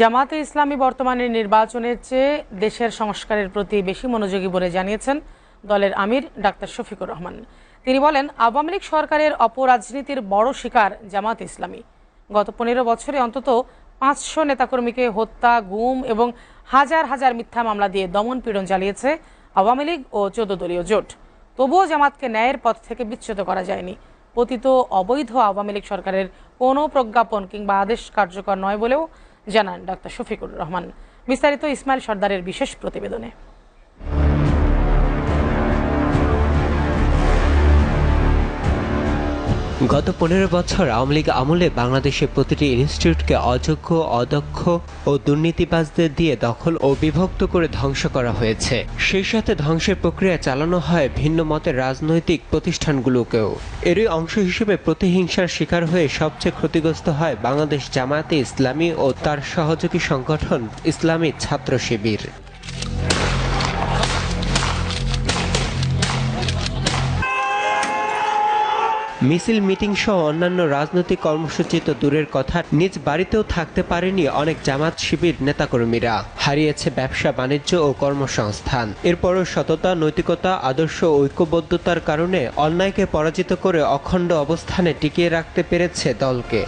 জামাতে ইসলামী বর্তমানে নির্বাচনের চেয়ে দেশের সংস্কারের প্রতি বেশি মনোযোগী বলে জানিয়েছেন দলের আমির ডাক্তার শফিকুর রহমান। তিনি বলেন, আওয়ামী লীগ সরকারের অপরাজনীতির বড় শিকার জামাত ইসলামী। গত পনেরো বছরে অন্তত পাঁচশো নেতাকর্মীকে হত্যা, গুম এবং হাজার হাজার মিথ্যা মামলা দিয়ে দমন পীড়ন চালিয়েছে আওয়ামী লীগ ও চোদ্দ দলীয় জোট। তবুও জামাতকে ন্যায়ের পথ থেকে বিচ্যুত করা যায়নি। পতিত অবৈধ আওয়ামী লীগ সরকারের কোনো প্রজ্ঞাপন কিংবা আদেশ কার্যকর নয় বলেও জানান ডাক্তার শফিকুর রহমান। বিস্তারিত ইসমাইল সর্দারের বিশেষ প্রতিবেদনে। গত পনেরো বছর আওয়ামী লীগ আমলে বাংলাদেশের প্রতিটি ইনস্টিটিউটকে অযোগ্য, অদক্ষ ও দুর্নীতিবাজদের দিয়ে দখল ও বিভক্ত করে ধ্বংস করা হয়েছে। সেই সাথে ধ্বংসের প্রক্রিয়া চালানো হয় ভিন্ন মতের রাজনৈতিক প্রতিষ্ঠানগুলোকেও। এরই অংশ হিসেবে প্রতিহিংসার শিকার হয়ে সবচেয়ে ক্ষতিগ্রস্ত হয় বাংলাদেশ জামায়াতে ইসলামী ও তার সহযোগী সংগঠন ইসলামী ছাত্র শিবির। মিছিল মিটিং সহ অন্যান্য রাজনৈতিক কর্মসূচি তো দূরের কথা। নিজ বাড়িতেও থাকতে পারেনি অনেক জামাত শিবির নেতাকর্মীরা। হারিয়েছে ব্যবসা, বাণিজ্য ও কর্মসংস্থান। এরপরও সততা, নৈতিকতা, আদর্শ ঐক্যবদ্ধতার কারণে অন্যায়কে পরাজিত করে অখণ্ড অবস্থানে টিকিয়ে রাখতে পেরেছে দলকে।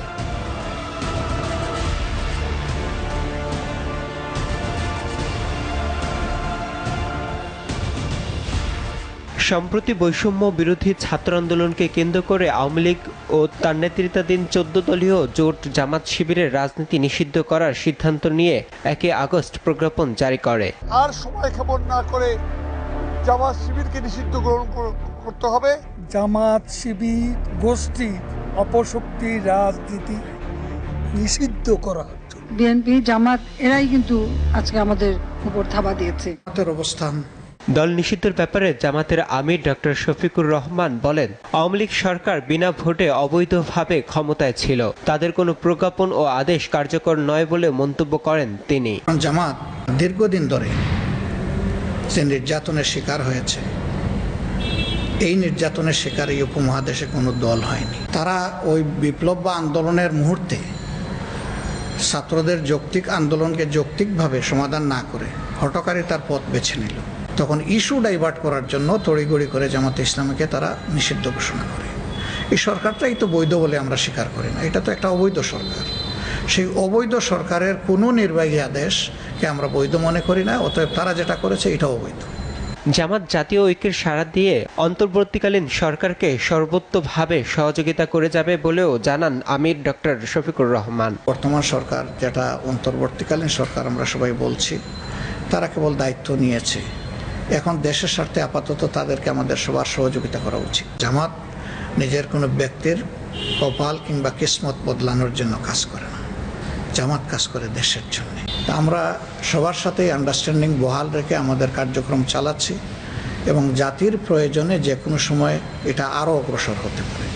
সম্প্রতি বৈষম্য বিরোধী ছাত্র আন্দোলনকে কেন্দ্র করে আওয়ামী লীগ ও তার নেতৃত্বাধীন চোদ্দ দলীয় জোট জামাত শিবিরের রাজনীতি নিষিদ্ধ করার সিদ্ধান্ত নিয়ে একে আগস্ট প্রজ্ঞাপন জারি করে। আর সময় ক্ষেপণ না করে জামাত শিবিরকে নিষিদ্ধ গ্রহণ করতে হবে। জামাত শিবির গোষ্ঠী অপশক্তি রাজনীতি নিষিদ্ধ করা বিএনপি জামাত এরাই কিন্তু আজকে আমাদের উপর থাবা দিয়েছে। অবস্থান দল নিষিদ্ধের ব্যাপারে জামাতের আমির ডক্টর শফিকুর রহমান বলেন, আওয়ামী লীগ সরকার বিনা ভোটে অবৈধভাবে ক্ষমতায় ছিল। তাদের কোনো প্রজ্ঞাপন ও আদেশ কার্যকর নয় বলে মন্তব্য করেন তিনি। জামাত দীর্ঘদিন ধরে যে নির্যাতনের শিকার হয়েছে, এই নির্যাতনের শিকার এই উপমহাদেশে কোনো দল হয়নি। তারা ওই বিপ্লব বা আন্দোলনের মুহূর্তে ছাত্রদের যৌক্তিক আন্দোলনকে যৌক্তিকভাবে সমাধান না করে হটকারী তার পথ বেছে নিল। তখন ইস্যু ডাইভার্ট করার জন্য তড়িগড়ি করে জামাতে ইসলামীকে তারা নিষিদ্ধ ঘোষণা করে। এই সরকারটাই তো বৈধ বলে আমরা স্বীকার করি না। এটা তো একটা অবৈধ সরকার। সেই অবৈধ সরকারের কোনো নির্বাহী আদেশকে আমরা বৈধ মনে করি না অতএব তারা যেটা করেছে এটা অবৈধ। জামাত জাতীয় ঐক্যের সাড়া দিয়ে অন্তর্বর্তীকালীন সরকারকে সর্বোত্তভাবে সহযোগিতা করে যাবে বলেও জানান আমির ডক্টর শফিকুর রহমান। বর্তমান সরকার যেটা অন্তর্বর্তীকালীন সরকার আমরা সবাই বলছি তারা কেবল দায়িত্ব নিয়েছে। এখন দেশের স্বার্থে আপাতত তাদেরকে আমাদের সবার সহযোগিতা করা উচিত। জামাত নিজের কোনো ব্যক্তির কপাল কিংবা কিসমত বদলানোর জন্য কাজ করে না। জামাত কাজ করে দেশের জন্য। তা আমরা সবার সাথেই আন্ডারস্ট্যান্ডিং বহাল রেখে আমাদের কার্যক্রম চালাচ্ছি এবং জাতির প্রয়োজনে যে কোনো সময় এটা আরও অগ্রসর হতে পারে।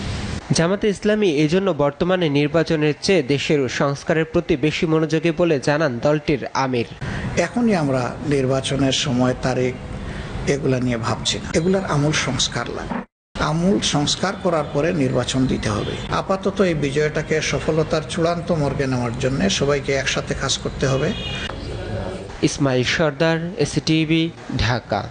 জামাতে ইসলামী এজন্য বর্তমানে নির্বাচনের চেয়ে দেশের সংস্কারের প্রতি বেশি মনোযোগী বলে জানান দলটির আমির। এখনই আমরা নির্বাচনের সময় তারিখ এগুলা নিয়ে ভাবছি না। এগুলার আমূল সংস্কার লাগে। আমূল সংস্কার করার পরে নির্বাচন দিতে হবে। আপাতত এই বিজয়টাকে সফলতার চূড়ান্ত মর্গে নেওয়ার জন্য সবাইকে একসাথে কাজ করতে হবে। ইসমাইল সর্দার, এসিটিভি, ঢাকা।